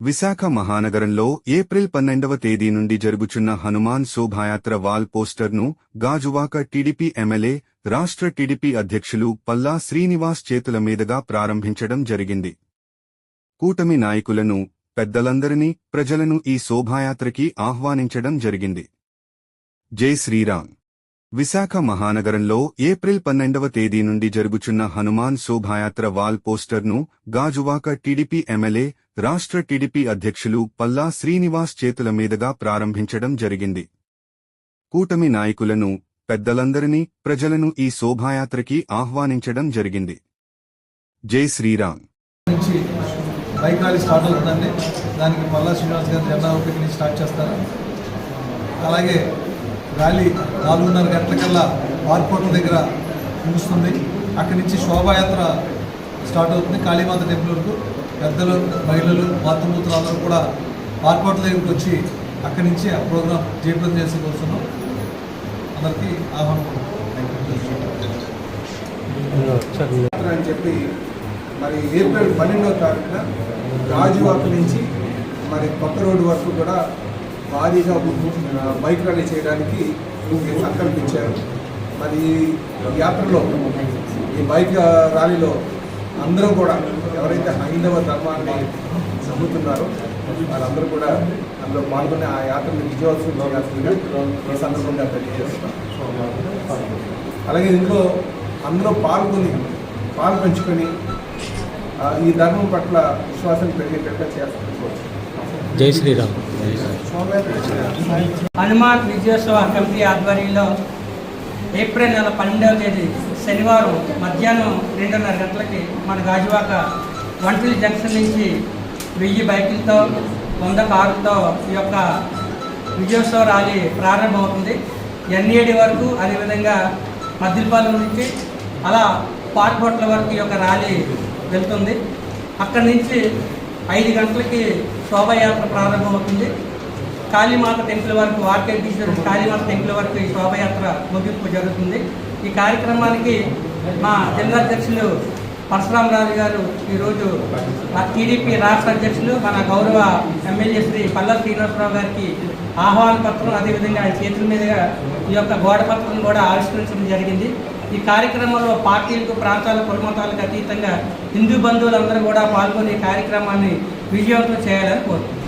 విశాఖ మహానగరంలో ఏప్రిల్ పన్నెండవ తేదీ నుండి జరుగుచున్న హనుమాన్ శోభాయాత్ర వాల్ పోస్టర్ను గాజువాక టీడీపీ ఎమ్మెల్యే రాష్ట్ర టీడీపీ అధ్యక్షులు పల్లా శ్రీనివాస్ చేతుల మీదుగా ప్రారంభించడం జరిగింది. కూటమి నాయకులను పెద్దలందరినీ ప్రజలను ఈ శోభాయాత్రకి ఆహ్వానించడం జరిగింది. జై శ్రీరామ్! విశాఖ మహానగరంలో ఏప్రిల్ పన్నెండవ తేదీ నుండి జరుగుచున్న హనుమాన్ శోభాయాత్ర వాల్ పోస్టర్ను గాజువాక టీడీపీ ఎమ్మెల్యే రాష్ట్ర టీడీపీ అధ్యక్షులు పల్లా శ్రీనివాస్ చేతుల మీదుగా ప్రారంభించడం జరిగింది. కూటమి నాయకులను పెద్దలందరినీ ప్రజలను ఈ శోభాయాత్రకి ఆహ్వానించడం జరిగింది. జై శ్రీరామ్. బైక్ ర్యాలీ స్టార్ట్ అవుతుందండి. దానికి పల్లా శ్రీనివాస్ గారు జెండా ఓపిక స్టార్ట్ చేస్తారు. అలాగే ర్యాలీ నాలుగున్నర గంటలకల్లా వార్కోట దగ్గర ముగుస్తుంది. అక్కడి నుంచి శోభాయాత్ర స్టార్ట్ అవుతుంది. కాళీమాత టెంపుల్ వరకు పెద్దలు మహిళలు మాతృమూర్తులు అందరూ కూడా వార్కోట దగ్గరికి వచ్చి అక్కడి నుంచి ఆ ప్రోగ్రాం జయప్రదం చేసి కోరుతున్నాం. అందరికీ ఆహ్వానం అని చెప్పి మరి ఏప్రిల్ పన్నెండవ తారీఖున రాజువాక నుంచి మరి కొత్త రోడ్డు వరకు కూడా భారీగా బైక్ ర్యాలీ చేయడానికి సంకల్పించారు మరి యాత్రలో ఈ బైక్ ర్యాలీలో అందరూ కూడా ఎవరైతే హైందవ ధర్మాన్ని చదువుతున్నారో వాళ్ళందరూ కూడా అందులో పాల్గొని ఆ యాత్రను విజయోత్సవం ఈ సందర్భంగా తెలియజేస్తున్నాం. అలాగే ఇందులో అందులో పాల్గొని పాలు పంచుకొని ఈ ధర్మం పట్ల విశ్వాసం పెరిగేటట్టుగా చేస్తున్నారు జై శ్రీరామ్. హనుమాన్ విజయోత్సవ కమిటీ ఆధ్వర్యంలో ఏప్రిల్ నెల పన్నెండవ తేదీ శనివారం మధ్యాహ్నం రెండున్నర గంటలకి మన గాజువాక వంటలి జంక్షన్ నుంచి వెయ్యి బైకులతో వంద కారులతో ఈ యొక్క విజయోత్సవ ర్యాలీ ప్రారంభమవుతుంది. ఎన్ఏడి వరకు అదేవిధంగా మద్దిలపాలెం నుంచి అలా పార్క్ హోటల్ వరకు ఈ యొక్క ర్యాలీ వెళ్తుంది. అక్కడి నుంచి ఐదు గంటలకి శోభయాత్ర ప్రారంభమవుతుంది. కాళీమాత టెంపుల్ వరకు ఆర్కే బీచ్ కాళీమాత టెంపుల్ వరకు ఈ శోభయాత్ర ముగింపు జరుగుతుంది. ఈ కార్యక్రమానికి మా జిల్లా అధ్యక్షులు పరశురామరాజు గారు ఈరోజు మా టీడీపీ రాష్ట్ర అధ్యక్షులు మన గౌరవ ఎమ్మెల్యే శ్రీ పల్లా శ్రీనివాసరావు గారికి ఆహ్వాన పత్రం అదేవిధంగా ఆయన చేతుల మీదుగా ఈ యొక్క గోడ పత్రం కూడా ఆవిష్కరించడం జరిగింది. ఈ కార్యక్రమంలో పార్టీలకు ప్రాంతాల కులమతాలకు అతీతంగా హిందూ బంధువులందరూ కూడా పాల్గొని కార్యక్రమాన్ని విజయవంతం చేయాలని కోరుతున్నాను